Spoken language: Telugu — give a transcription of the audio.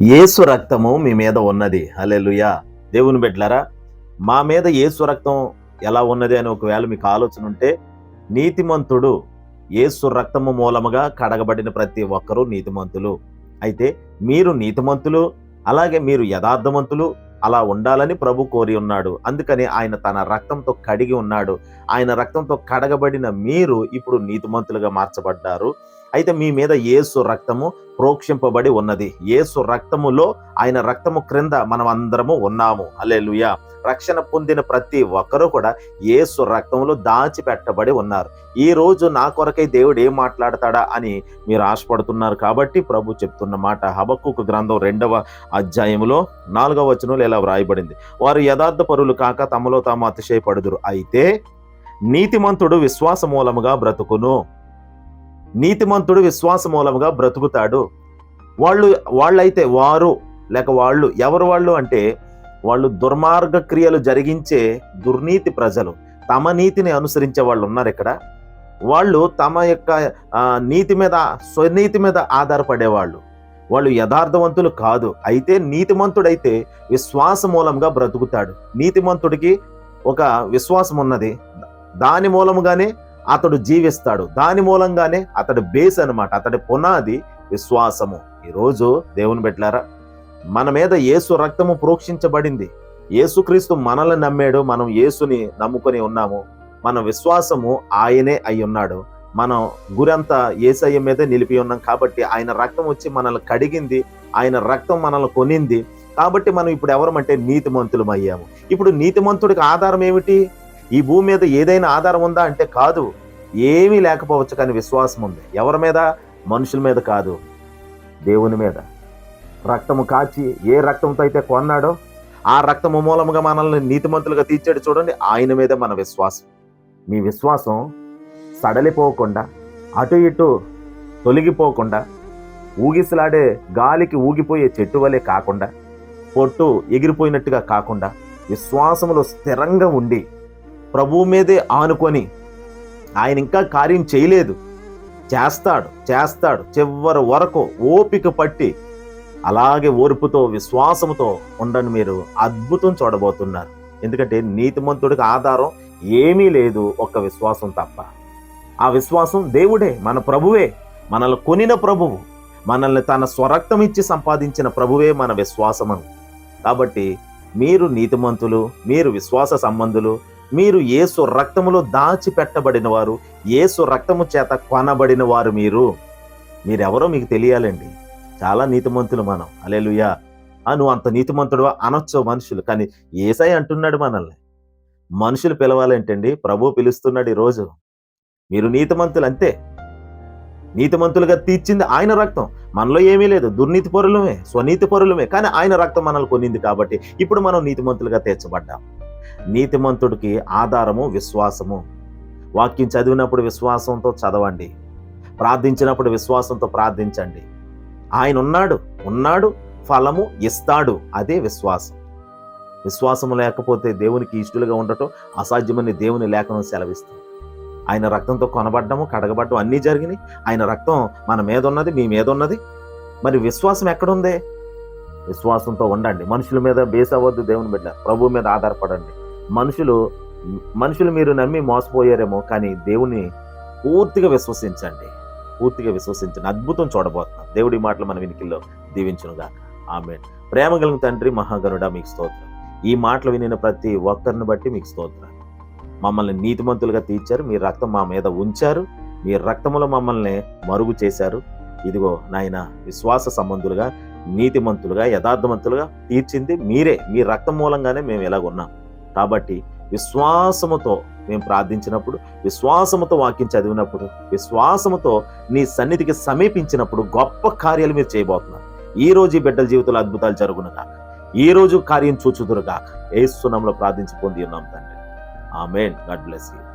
ఏసు రక్తము మీ మీద ఉన్నది. హల్లెలూయా. దేవుని బిడ్డలారా మా మీద ఏసు రక్తం ఎలా ఉన్నది అని ఒకవేళ మీకు ఆలోచన ఉంటే నీతిమంతుడు ఏసు రక్తము మూలముగా కడగబడిన ప్రతి ఒక్కరూ నీతిమంతులు. అయితే మీరు నీతిమంతులు అలాగే మీరు యథార్థవంతులు అలా ఉండాలని ప్రభు కోరి ఉన్నాడు. అందుకని ఆయన తన రక్తంతో కడిగి ఉన్నాడు. ఆయన రక్తంతో కడగబడిన మీరు ఇప్పుడు నీతిమంతులుగా మార్చబడ్డారు. అయితే మీ మీద ఏసు రక్తము ప్రోక్షింపబడి ఉన్నది. ఏసు రక్తములో ఆయన రక్తము క్రింద మనం అందరము ఉన్నాము. అలెలుయా రక్షణ పొందిన ప్రతి ఒక్కరూ కూడా ఏసు రక్తములో దాచిపెట్టబడి ఉన్నారు. ఈ రోజు నా కొరకై దేవుడు ఏం మాట్లాడతాడా అని మీరు ఆశపడుతున్నారు కాబట్టి ప్రభు చెప్తున్న మాట హబక్కుకు గ్రంథం రెండవ అధ్యాయములో నాలుగవ వచనంలో ఇలా వ్రాయబడింది. వారు యథార్థ పరులు కాక తమలో తాము అతిశయపడుదురు. అయితే నీతిమంతుడు విశ్వాస మూలముగా బ్రతుకును. నీతిమంతుడు విశ్వాస మూలముగా బ్రతుకుతాడు. వాళ్ళు వాళ్ళైతే వారు లేక వాళ్ళు ఎవరు వాళ్ళు అంటే వాళ్ళు దుర్మార్గ క్రియలు జరిగించే దుర్నీతి ప్రజలు. తమ నీతిని అనుసరించే వాళ్ళు ఉన్నారు ఇక్కడ. వాళ్ళు తమ యొక్క నీతి మీద స్వనీతి మీద ఆధారపడేవాళ్ళు వాళ్ళు. యథార్థవంతులు కాదు. అయితే నీతిమంతుడైతే విశ్వాస మూలంగా బ్రతుకుతాడు. నీతిమంతుడికి ఒక విశ్వాసం ఉన్నది దాని మూలముగానే అతడు జీవిస్తాడు. దాని మూలంగానే అతడి బేస్ అనమాట అతడి పునాది విశ్వాసము. ఈరోజు దేవుని పెట్టారా మన మీద యేసు రక్తము ప్రోక్షించబడింది. యేసుక్రీస్తు మనల్ని నమ్మాడు. మనం యేసుని నమ్ముకొని ఉన్నాము. మన విశ్వాసము ఆయనే అయి ఉన్నాడు. మనం గురంతా ఏసయ్య మీదే నిలిపి ఉన్నాం కాబట్టి ఆయన రక్తం వచ్చి మనల్ని కడిగింది. ఆయన రక్తం మనల్ని కొనింది. కాబట్టి మనం ఇప్పుడు ఎవరమంటే నీతిమంతులం అయ్యాము ఇప్పుడు నీతిమంతుడికి ఆధారం ఏమిటి? ఈ భూమి మీద ఏదైనా ఆధారం ఉందా అంటే కాదు. ఏమీ లేకపోవచ్చు కానీ విశ్వాసం ఉంది. ఎవరి మీద? మనుషుల మీద కాదు. దేవుని మీద. రక్తము కాచి ఏ రక్తంతో అయితే కొన్నాడో ఆ రక్తము మూలముగా మనల్ని నీతిమంతులుగా తీర్చాడు చూడండి. ఆయన మీదే మన విశ్వాసం. మీ విశ్వాసం సడలిపోకుండా అటు ఇటు తొలగిపోకుండా ఊగిసలాడే గాలికి ఊగిపోయే చెట్టు వలె కాకుండా పొట్టు ఎగిరిపోయినట్టుగా కాకుండా విశ్వాసములో స్థిరంగా ఉండి ప్రభువు మీదే ఆనుకొని ఆయన ఇంకా కార్యం చేయలేదు. చేస్తాడు చేస్తాడు. చివరి వరకు ఓపిక పట్టి అలాగే ఓర్పుతో విశ్వాసంతో ఉండని మీరు అద్భుతం చూడబోతున్నారు. ఎందుకంటే నీతిమంతుడికి ఆధారం ఏమీ లేదు ఒక్క విశ్వాసం తప్ప. ఆ విశ్వాసం దేవుడే మన ప్రభువే. మనల్ని కొనిన ప్రభువు మనల్ని తన స్వరక్తం ఇచ్చి సంపాదించిన ప్రభువే మన విశ్వాసమను. కాబట్టి మీరు నీతిమంతులు మీరు విశ్వాస సంబంధులు మీరు ఏసు రక్తములో దాచిపెట్టబడిన వారు ఏసు రక్తము చేత కొనబడిన వారు మీరు. మీరెవరో మీకు తెలియాలండి. చాలా నీతిమంతులు మనం. అలెలుయా ఆ నువ్వు అంత నీతిమంతుడు అనొచ్చు మనుషులు. కానీ ఏసై అంటున్నాడు మనల్ని. మనుషులు పిలవాలంటండి. ప్రభు పిలుస్తున్నాడు ఈరోజు. మీరు నీతిమంతులు అంతే. నీతిమంతులుగా తీర్చింది ఆయన రక్తం. మనలో ఏమీ లేదు. దుర్నీతి పరులమే స్వనీతి పరులమే. కానీ ఆయన రక్తం మనల్ని కొనింది కాబట్టి ఇప్పుడు మనం నీతిమంతులుగా తీర్చబడ్డాం. నీతిమంతుడికి ఆధారము విశ్వాసము. వాక్యం చదివినప్పుడు విశ్వాసంతో చదవండి. ప్రార్థించినప్పుడు విశ్వాసంతో ప్రార్థించండి. ఆయన ఉన్నాడు ఉన్నాడు ఫలము ఇస్తాడు అదే విశ్వాసం. విశ్వాసం లేకపోతే దేవునికి ఇష్టలుగా ఉండటం అసాధ్యమని దేవుని లేఖనం సెలవిస్తుంది. ఆయన రక్తంతో కొనబడ్డము కడగబడ్డం అన్నీ జరిగినాయి. ఆయన రక్తం మన మీద ఉన్నది మీ మీద ఉన్నది. మరి విశ్వాసం ఎక్కడుందే? విశ్వాసంతో ఉండండి. మనుషుల మీద బేస్ అవ్వద్దు దేవుని బిడ్డ. ప్రభు మీద ఆధారపడండి. మనుషులు మనుషులు మీరు నమ్మి మోసపోయారేమో కానీ దేవుని పూర్తిగా విశ్వసించండి. పూర్తిగా విశ్వసించండి. అద్భుతం చూడబోతున్నాం. దేవుడి మాటలు మన వినికిల్లో దీవించునుగా ఆమె ప్రేమ కలిగిన తండ్రి మహాగనుడ మీకు స్తోత్రం. ఈ మాటలు వినిన ప్రతి ఒక్కరిని బట్టి మీకు స్తోత్రం. మమ్మల్ని నీతిమంతులుగా తీర్చారు. మీ రక్తం మా మీద ఉంచారు. మీ రక్తములో మమ్మల్ని మరుగు చేశారు. ఇదిగో నాయన విశ్వాస సంబంధులుగా నీతిమంతులుగా యథార్థమంతులుగా తీర్చింది మీరే. మీ రక్తం మూలంగానే మేము ఎలాగున్నాం కాబట్టి విశ్వాసముతో మేము ప్రార్థించినప్పుడు విశ్వాసముతో వాక్యం చదివినప్పుడు విశ్వాసముతో నీ సన్నిధికి సమీపించినప్పుడు గొప్ప కార్యాలు మీరు చేయబోతున్నారు. ఈ రోజు బిడ్డల జీవితంలో అద్భుతాలు జరుగునుగా ఈ రోజు కార్యం చూచుదురుగా ఏ సునంలో ప్రార్థించి పొంది ఉన్నాం తండ్రి. ఆమెన్. God bless you.